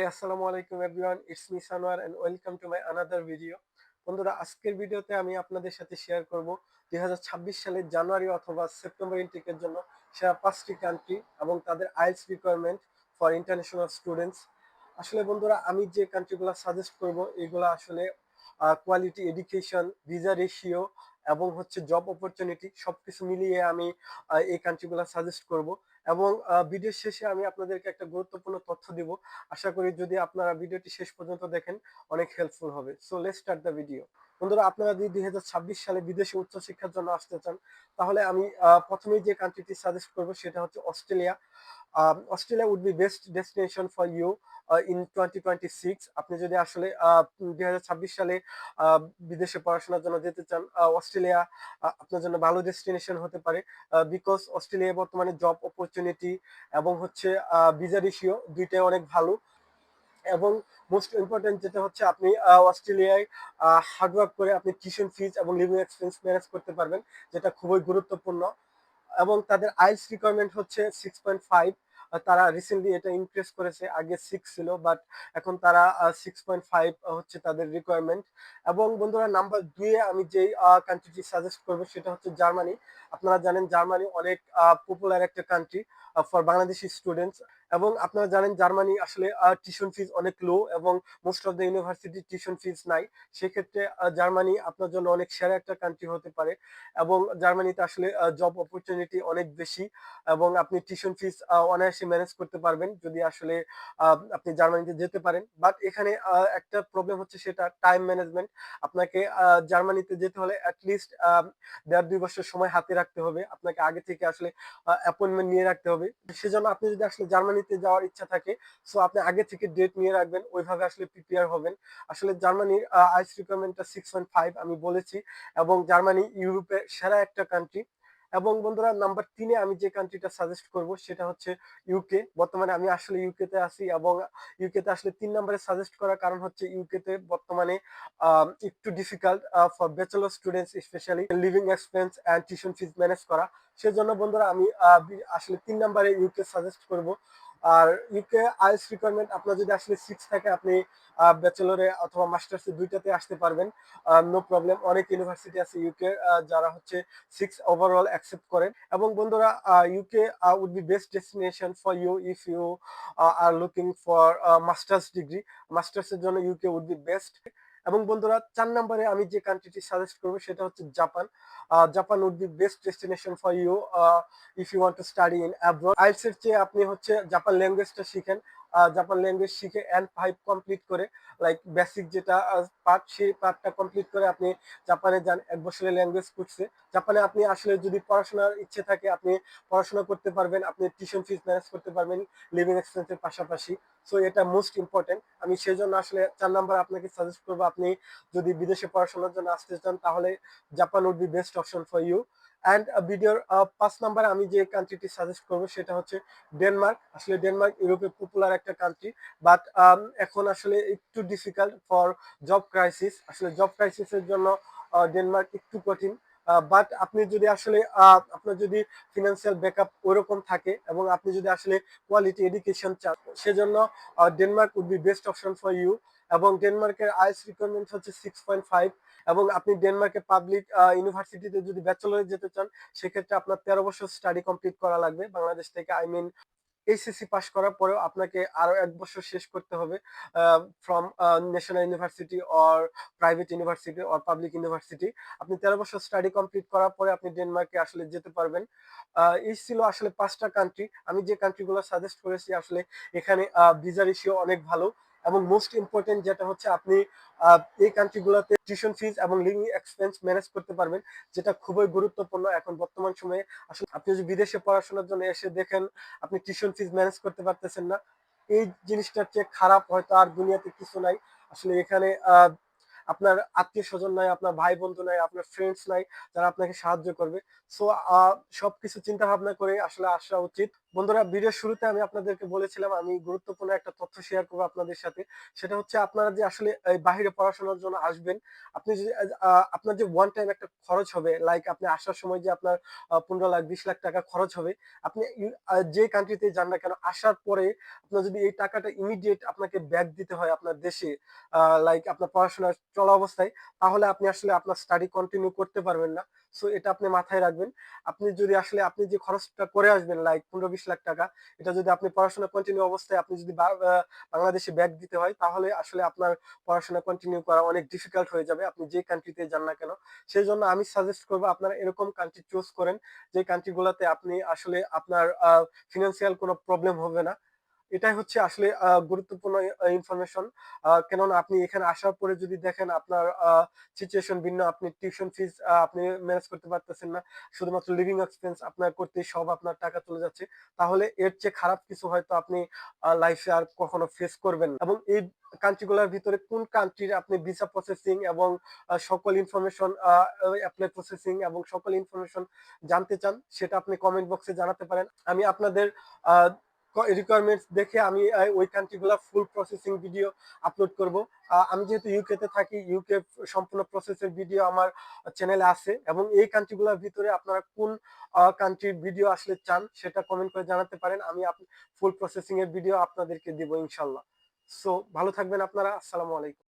Hey, আসসালামু আলাইকুম everyone it's me Sanowar and welcome to my another video বন্ধুরা আজকের ভিডিওতে আমি আপনাদের সাথে শেয়ার করব দুই সালের জানুয়ারি অথবা সেপ্টেম্বর ইনটেকের জন্য সেরা পাঁচটি কান্ট্রি এবং তাদের IELTS requirement for international students আসলে বন্ধুরা আমি যে কান্ট্রিগুলো সাজেস্ট করব এগুলো আসলে কোয়ালিটি এডুকেশন ভিসা রেশিও এবং হচ্ছে জব অপরচুনিটি সবকিছু মিলিয়ে আমি এই কান্ট্রিগুলো সাজেস্ট করব। এবং ভিডিও শেষে আমি আপনাদেরকে একটা গুরুত্বপূর্ণ তথ্য দিব। আশা করি যদি আপনারা ভিডিওটি শেষ পর্যন্ত দেখেন অনেক হেল্পফুল হবে। So let start the video বন্ধুরা আপনারা যদি দুই সালে বিদেশে উচ্চশিক্ষার জন্য আসতে চান তাহলে আমি আহ, প্রথমেই যে কান্ট্রিটি সাজেস্ট করব সেটা হচ্ছে Australia. Australia would be best destination for you in twenty twenty six আপনি যদি আসলে দুই হাজার ছাব্বিশ সালে বিদেশে পড়াশোনার জন্য যেতে চান অস্ট্রেলিয়া আপনার জন্য ভালো ডেস্টিনেশন হতে পারে বিকজ অস্ট্রেলিয়া বর্তমানে জব অপরচুনিটি এবং হচ্ছে ভিজা রেশিও দুইটাই অনেক ভালো। এবং মোস্ট ইম্পর্টেন্ট যেটা হচ্ছে, আপনি অস্ট্রেলিয়ায় হার্ডওয়ার্ক করে আপনি টিউশন ফিজ এবং লিভিং এক্সপেন্স ম্যানেজ করতে পারবেন, যেটা খুবই গুরুত্বপূর্ণ। এবং তাদের আইস রিকোয়ারমেন্ট হচ্ছে সিক্স পয়েন্ট ফাইভ তারা রিসেন্টলি এটা ইনক্রিজ করেছে। আগে সিক্স ছিল বাট এখন তারা সিক্স পয়েন্ট ফাইভ হচ্ছে তাদের রিকোয়ারমেন্ট এবং বন্ধুরা নাম্বার দুয়ে আমি যেই কান্ট্রিটি সাজেস্ট করব, সেটা হচ্ছে জার্মানি। আপনারা জানেন জার্মানি অনেক পপুলার একটা কান্ট্রি ফর বাংলাদেশি স্টুডেন্টস এবং আপনারা জানেন জার্মানি আসলে টিউশন ফিজ অনেক লো এবং most of the university tuition fees নাই। সেক্ষেত্রে জার্মানি আপনার জন্য অনেক সেরা একটা কান্ট্রি হতে পারে এবং জার্মানিতে আসলে জব অপরচুনিটি অনেক বেশি এবং আপনি টিউশন ফিস অনায়াসে ম্যানেজ করতে পারবেন যদি আসলে আপনি জার্মানিতে যেতে পারেন। বাট এখানে একটা প্রবলেম হচ্ছে সেটা টাইম ম্যানেজমেন্ট আপনাকে জার্মানিতে যেতে হলে অ্যাটলিস্ট দেড় দুই বছর সময় হাতে রাখতে হবে। আপনাকে আগে থেকে আসলে অ্যাপয়েন্টমেন্ট নিয়ে রাখতে হবে। সেজন্য আপনি যদি আসলে জার্মানিতে যাওয়ার ইচ্ছা থাকে সো আপনি আগে থেকে ডেট নিয়ে রাখবেন, ওইভাবে আসলে প্রিপেয়ার হবেন। আসলে জার্মানির আইস রিকোয়ারমেন্টটা সিক্স পয়েন্ট ফাইভ আমি বলেছি, এবং জার্মানি ইউরোপের সেরা একটা কান্ট্রি এবং বন্ধুরা নাম্বার তিনে আমি যে কান্ট্রিটা সাজেস্ট করব, সেটা হচ্ছে ইউকে বর্তমানে আমি আসলে ইউকে তে আছি, এবং ইউকে তে আসলে তিন নম্বরে সাজেস্ট করার কারণ হচ্ছে ইউকে তে বর্তমানে একটু difficult for bachelor students specially living expense and tuition fees manage করা। সেজন্য বন্ধুরা, আমি আসলে তিন নম্বরে ইউকে সাজেস্ট করব। আর ইউকে আইএস রিকোয়ারমেন্ট আপনার যদি আসলে সিক্স থাকে, আপনি ব্যাচেলরে অথবা মাস্টার্সে দুইটাতে আসতে পারবেন। নো প্রবলেম অনেক ইউনিভার্সিটি আছে ইউকে যারা হচ্ছে সিক্স ওভারঅল অ্যাকসেপ্ট করেন। এবং বন্ধুরা UK would be best destination for you if you are looking for masters degree মাস্টার্সের জন্য ইউকে উড বি বেস্ট এবং বন্ধুরা, চার নম্বরে আমি যে কান্ট্রিটি সাজেস্ট করব সেটা হচ্ছে Japan. Japan would be best destination for you if you want to study in abroad IELTS এর চেয়ে আপনি হচ্ছে জাপান ল্যাঙ্গুয়েজটা শিখেন। জাপান ল্যাঙ্গুয়েজ শিখে এন্ড ফাইভ কমপ্লিট করে লাইক বেসিক যেটা পার্ট সেই পার্টটা কমপ্লিট করে আপনি জাপানে যান, এক বছরের ল্যাঙ্গুয়েজ কোর্সে জাপানে আপনি আসলে যদি পড়াশোনার ইচ্ছে থাকে, আপনি পড়াশোনা করতে পারবেন, আপনি টিউশন ফিস ম্যানেজ করতে পারবেন লিভিং এক্সপেন্সের পাশাপাশি। সো এটা মোস্ট ইম্পর্টেন্ট আমি সেই জন্য আসলে চার নাম্বার আপনাকে সাজেস্ট করব আপনি যদি বিদেশে পড়াশোনার জন্য আসতে চান তাহলে Japan would be best option for you and ভিডিওর পাঁচ নাম্বার আমি যে কান্ট্রিটি সাজেস্ট করব সেটা হচ্ছে ডেনমার্ক আসলে ডেনমার্ক ইউরোপে পপুলার একটা কান্ট্রি বাট এখন আসলে একটু ডিফিকাল্ট ফর জব ক্রাইসিস আসলে জব ক্রাইসিসের জন্য ডেনমার্ক একটু কঠিন বাট আপনি যদি আসলে আহ, আপনার যদি ফিনান্সিয়াল ব্যাকআপ ওরকম থাকে এবং আপনি যদি আসলে কোয়ালিটি এডুকেশন চান সেজন্য Denmark would be best option for you এবং ডেনমার্কের আইএস রিকোয়ারমেন্ট হচ্ছে সিক্স পয়েন্ট ফাইভ এবং আপনি ডেনমার্কের পাবলিক ইউনিভার্সিটিতে যদি ব্যাচেলরে যেতে চান, সেক্ষেত্রে আপনার তেরো বছর স্টাডি কমপ্লিট করা লাগবে। বাংলাদেশ থেকে আই মিন এইচএসসি পাস করার পরেও আপনাকে আরও এক বছর শেষ করতে হবে from national university or private university or public university আপনি তেরো বছর স্টাডি কমপ্লিট করার পরে আপনি ডেনমার্কে আসলে যেতে পারবেন। এই ছিল আসলে পাঁচটা কান্ট্রি আমি যে কান্ট্রিগুলো সাজেস্ট করেছি, আসলে এখানে ভিসা রেশিও অনেক ভালো। এবং মোস্ট ইম্পর্টেন্ট যেটা হচ্ছে আপনি এই কান্ট্রিগুলোতে টিউশন ফিজ এবং লিভিং এক্সপেন্স ম্যানেজ করতে পারবেন, যেটা খুবই গুরুত্বপূর্ণ এখন বর্তমান সময়ে। আসলে আপনি যদি বিদেশে পড়াশোনার জন্য এসে দেখেন, আপনি টিউশন ফিজ ম্যানেজ করতে পারতেছেন না। এই জিনিসটার চেয়ে খারাপ হয়তো আর দুনিয়াতে কিছু নাই। আসলে এখানে আপনার আত্মীয় স্বজন নাই, আপনার ভাই বন্ধু নাই, আপনার ফ্রেন্ডস নাই, যারা আপনাকে সাহায্য করবে। সো সবকিছু চিন্তা ভাবনা করে আসলে আসা উচিত। বন্ধুরা ভিডিওর শুরুতে আমি আপনাদেরকে বলেছিলাম আমি গুরুত্বপূর্ণ একটা তথ্য শেয়ার করব আপনাদের সাথে। সেটা হচ্ছে আপনারা যে আসলে বাহিরে পড়াশোনার জন্য আসবেন, আপনি যদি আপনার যে ওয়ান টাইম একটা খরচ হবে লাইক আপনি আসার সময় যে আপনার পনেরো লাখ, বিশ লাখ টাকা খরচ হবে, আপনি যে কান্ট্রিতে যান না কেন, আসার পরে আপনার যদি এই টাকাটা ইমিডিয়েট আপনাকে ব্যাক দিতে হয় আপনার দেশে লাইক আপনার পড়াশোনা চলা অবস্থায়, তাহলে আপনি আসলে আপনার স্টাডি কন্টিনিউ করতে পারবেন না। সো এটা আপনি মাথায় রাখবেন। আপনি যদি আসলে, আপনি যে খরচটা করে আসবেন লাইক পনেরো বিশ লাখ টাকা, এটা যদি আপনি পড়াশোনা কন্টিনিউ অবস্থায় আপনি যদি বাংলাদেশে ব্যাক দিতে হয়, তাহলে আসলে আপনার পড়াশোনা কন্টিনিউ করা অনেক ডিফিকাল্ট হয়ে যাবে। আপনি যে কান্ট্রিতে যান না কেন। সেই জন্য আমি সাজেস্ট করব, আপনারা এরকম কান্ট্রি চুজ করেন, যে কান্ট্রিগুলোতে আপনি আসলে আপনার ফিনান্সিয়াল কোনো প্রবলেম হবে না। এটাই হচ্ছে আসলে গুরুত্বপূর্ণ ইনফরমেশন কেননা আপনি এখানে আসার পরে যদি দেখেন আপনার সিচুয়েশন ভিন্ন, আপনি টিউশন ফিজ আপনি ম্যানেজ করতে পারতেছেন না, শুধুমাত্র লিভিং এক্সপেন্স আপনার করতে সব আপনার টাকা চলে যাচ্ছে, তাহলে এর চেয়ে খারাপ কিছু হয়তো আপনি লাইফে আর কখনো ফেস করবেন এবং এই কান্ট্রিগুলোর ভিতরে কোন কান্ট্রির আপনি ভিসা প্রসেসিং এবং সকল ইনফরমেশন অ্যাপ্লাই প্রসেসিং এবং সকল ইনফরমেশন জানতে চান, সেটা আপনি কমেন্ট বক্সে জানাতে পারেন। আমি আপনাদের রিকোয়ারমেন্টস দেখে আমি ওই কান্ট্রিগুলো ফুল প্রসেসিং ভিডিও আপলোড করব। আমি যেহেতু ইউকে তে থাকি ইউকে সম্পূর্ণ প্রসেসের ভিডিও আমার চ্যানেলে আছে এবং এই কান্ট্রিগুলোর ভিতরে আপনারা কোন কান্ট্রির ভিডিও আসলে চান সেটা কমেন্ট করে জানাতে পারেন। আমি ফুল প্রসেসিং এর ভিডিও আপনাদেরকে দিব ইনশাল্লাহ। সো ভালো থাকবেন আপনারা। আসসালামু আলাইকুম।